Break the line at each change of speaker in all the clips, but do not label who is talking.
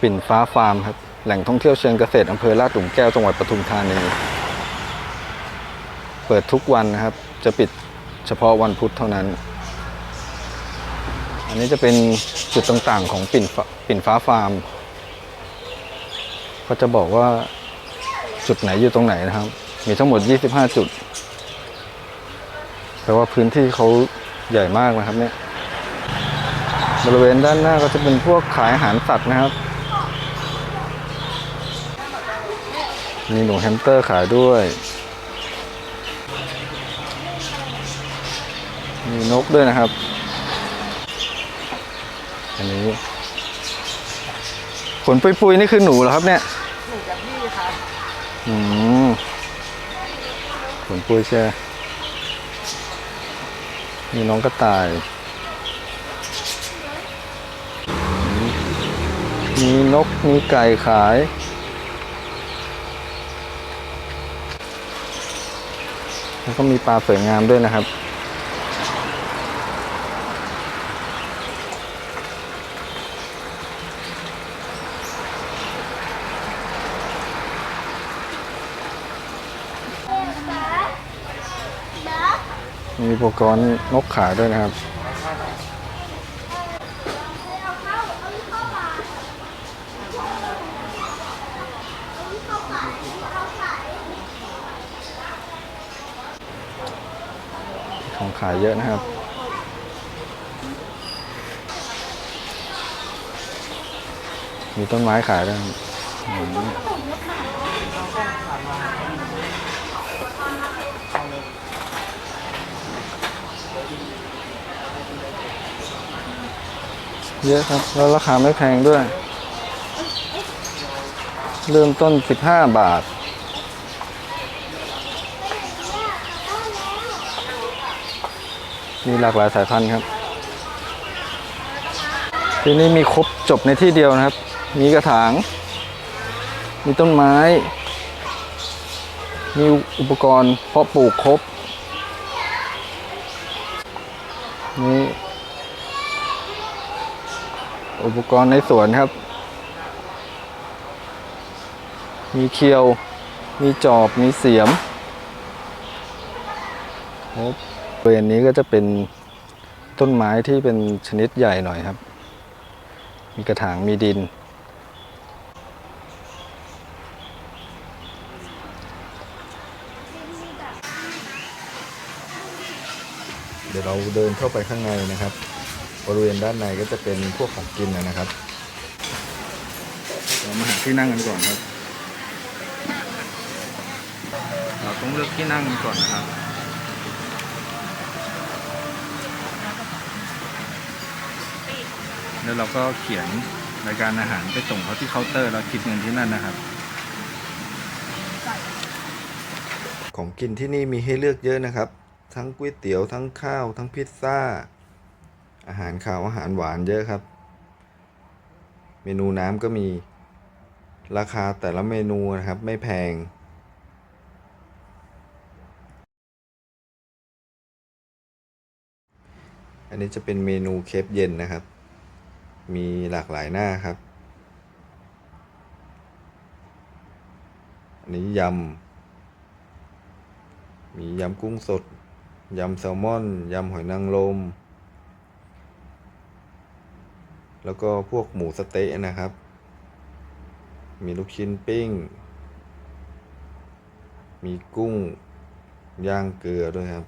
ปิ่นฟ้าฟาร์มครับ แหล่งท่องเที่ยวเชิงเกษตรอำเภอลาดหลุมแก้วจังหวัดปทุมธานี เปิดทุกวันนะครับ จะปิดเฉพาะวันพุธเท่านั้น อันนี้จะเป็นจุดต่างๆของปิ่นฟ้าปิ่นฟ้าฟาร์มก็จะบอกว่าจุดไหนอยู่ตรงไหนนะครับ มีทั้งหมด 25 จุด แต่ว่าพื้นที่เขาใหญ่มากนะครับเนี่ย บริเวณด้านหน้าก็จะเป็นพวกขายอาหารสัตว์นะครับ มีหนูแฮมสเตอร์ขายด้วย มีนกด้วยนะครับ อันนี้ขนปุยๆนี่คือหนูเหรอครับเนี่ย
หนูกับพี่ครับ
อืมขนปุยใช่มีน้องกระต่าย มีนก มีไก่ขาย แล้วก็มีปลาสวยงามด้วยนะครับ มีอุปกรณ์นกขายด้วยนะครับ ขายเยอะนะครับ มีต้นไม้ขายด้วยเยอะครับ แล้วราคาไม่แพงด้วย เริ่มต้น 15 บาท มีหลากหลายสายพันธุ์ครับ ที่นี่มีครบจบในที่เดียวนะครับ มีกระถาง มีต้นไม้ มีอุปกรณ์เพาะปลูกครบ นี่อุปกรณ์ในสวนครับ มีเคียว มีจอบ มีเสียมครบบ ริเวณนี้ก็จะเป็นต้นไม้ที่เป็นชนิดใหญ่หน่อยครับ มีกระถางมีดิน เดี๋ยวเราเดินเข้าไปข้างในนะครับ บริเวณด้านในก็จะเป็นพวกของกินนะครับเรามาหาที่นั่งกันก่อนครับ เราต้องเลือกที่นั่งก่อนครับ แล้วเราก็เขียนรายการอาหารไปส่งเขาที่เคาน์เตอร์แล้วคิดเงินที่นั่นนะครับ ของกินที่นี่มีให้เลือกเยอะนะครับ ทั้งก๋วยเตี๋ยวทั้งข้าว ทั้งพิซซ่า อาหารขาวอาหารหวานเยอะครับ เมนูน้ำก็มีราคาแต่ละเมนูนะครับไม่แพงอันนี้จะเป็นเมนูเคปเย็นนะครับ มีหลากหลายหน้าครับ อันนี้ยำ มียำกุ้งสด ยำแซลมอน ยำหอยนางรม แล้วก็พวกหมูสเต๊ะนะครับ มีลูกชิ้นปิ้ง มีกุ้งย่างเกลือด้วยครับ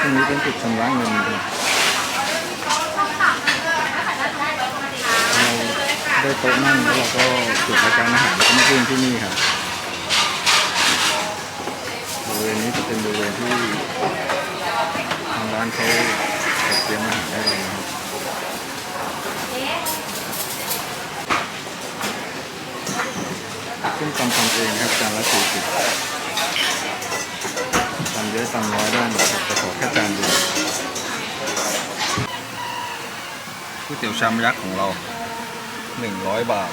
ตรงนี้เป็นจุดชำระเงินครับเรา ได้โต๊ะนั่งแล้วเราก็จุดรายการอาหารแล้วก็มาขึ้นที่นี่ครับบริเวณนี้จะเป็นบริเวณที่ทางร้านเขาจัดเตรียมอาหารให้เรานะครับซึ่งตำทำเองครับจานละสี่สิบตำเยอะตำน้อยได้หมดครับแต่ขอแค่จานเดียวก๋วยเตี๋ยวชามยักษ์ของเรา 100 บาท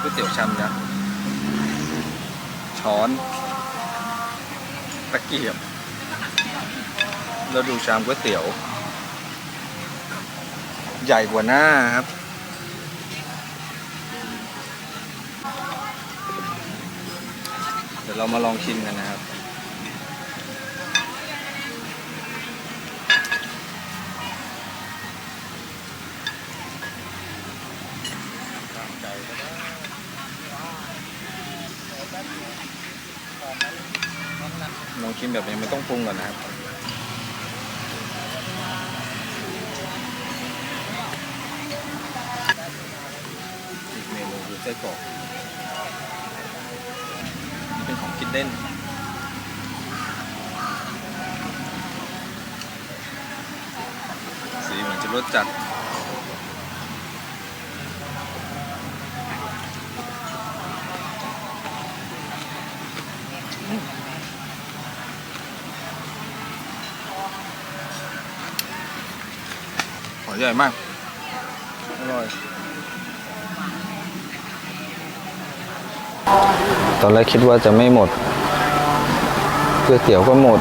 ก๋วยเตี๋ยวชามนะช้อน ตะเกียบแล้วดูชามก๋วยเตี๋ยว ใหญ่กว่าหน้าครับ ดี๋ยวเรามาลองชิมกันนะครับลองชิมแบบยังไม่ต้องปรุงก่อนนะครับ อีกเมนูคือไส้กรอก กินเล่นสีเหมือนจะรสจัดหอยใหญ่มาก อร่อย ตอนแรกคิดว่าจะไม่หมดก๋วยเตี๋ยวก็หมด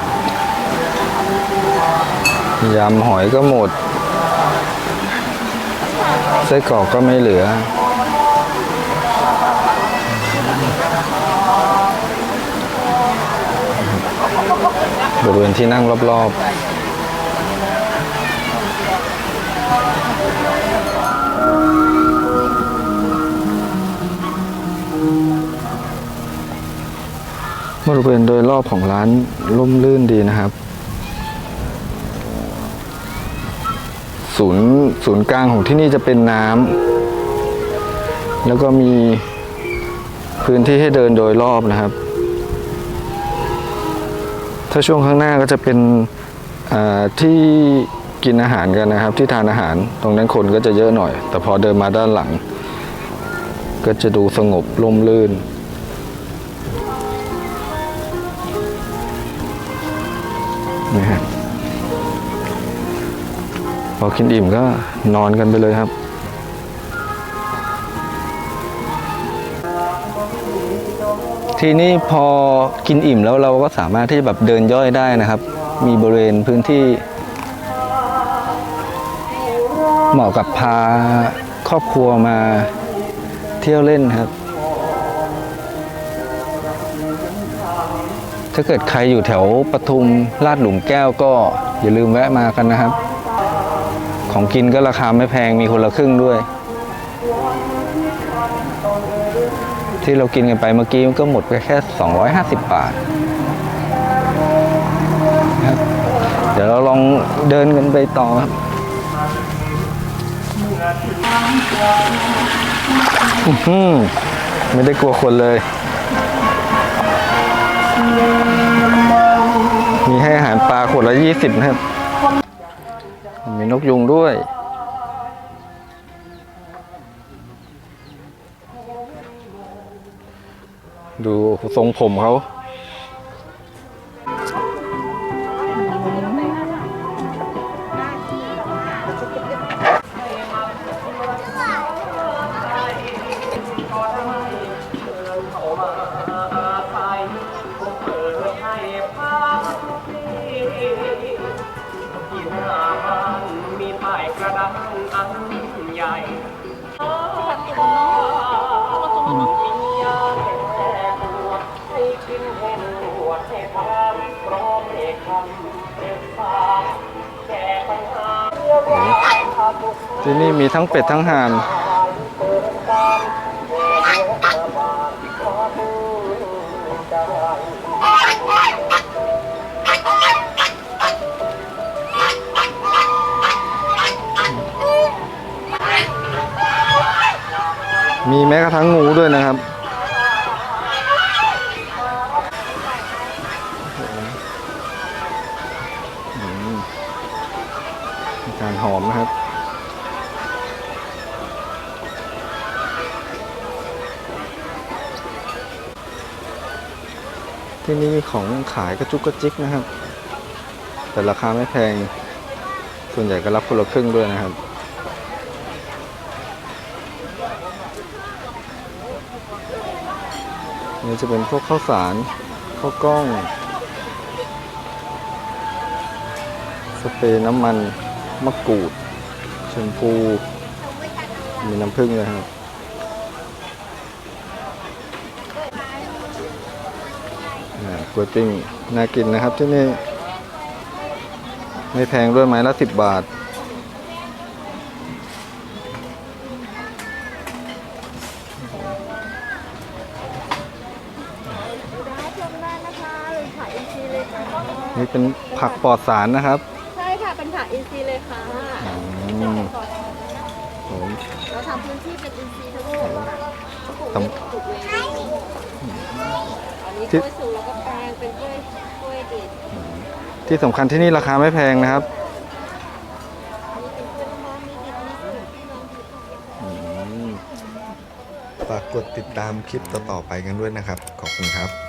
ยำหอยก็หมด ไส้กรอกก็ไม่เหลือ บริเวณที่นั่งรอบๆ บริเวณโดยรอบของร้านร่มรื่นดีนะครับ ศูนย์ศูนย์กลางของที่นี่จะเป็นน้ำแล้วก็มีพื้นที่ให้เดินโดยรอบนะครับ ถ้าช่วงข้างหน้าก็จะเป็นที่กินอาหารกันนะครับ ที่ทานอาหารตรงนั้นคนก็จะเยอะหน่อย แต่พอเดินมาด้านหลัง ก็จะดูสงบร่มรื่น พอกินอิ่มก็นอนกันไปเลยครับ ทีนี้พอกินอิ่มแล้วเราก็สามารถที่จะแบบเดินย่อยได้นะครับ มีบริเวณพื้นที่ เหมาะกับพาครอบครัวมาเที่ยวเล่นครับ ถ้าเกิดใครอยู่แถวปทุมลาดหลุมแก้วก็อย่าลืมแวะมากันนะครับ ของกินก็ราคาไม่แพงมีคนละครึ่งด้วย ที่เรากินกันไปเมื่อกี้มันก็หมดไปแค่ 250 บาทนะครับเดี๋ยวเราลองเดินกันไปต่อครับอือหือไม่ได้กลัวคนเลยมีให้อาหารปลาขวดละยี่สิบนะครับ นกยุงด้วย ดูทรงผมเขา
ที่นี่มีทั้
งเป็ดทั้งห่านมีแม้กระทั่งงูด้วยนะครับ ที่นี่มีของขายกระจุกกระจิกนะครับ แต่ราคาไม่แพง ส่วนใหญ่ก็รับคนละครึ่งด้วยนะครับ
นี่จะเป็นพวกข้าวสารข้าวกล้อง สเปรย์น้ำมันมะกรูดแชมพู มีน้ำผึ้งเลยครับ อ่า กล้วยปิ้งน่ากินนะครับที่นี่ ไม่แพงด้วยไม้ละสิบบาท
ชมได้นะคะเป็นผักอินทรีย์เลยค่ะ
นี่เป็นผักปลอดสารนะครับ
ใช่ค่ะ เป็นผักอินทรีย์เลยค่ะ
อืมผม
เราทำพื้นที่เป็นอินทรีย์ทั้งหมดค่ะปลูก
ทำ
เองปลูกเองอันนี้กล้วยสุ กแล้วก็แปลงเป็นกล้วยกล้วยดิบ
ที่สำคัญที่นี่ราคาไม่แพงนะครับ
อันนี้เป็นกล้วยน้ำว้ามีดิบมีสุกที่ลองดูค่ะ
อืม
ฝากกดติดตามคลิปต่อๆไปกันด้วยนะครับ ขอบคุณครับ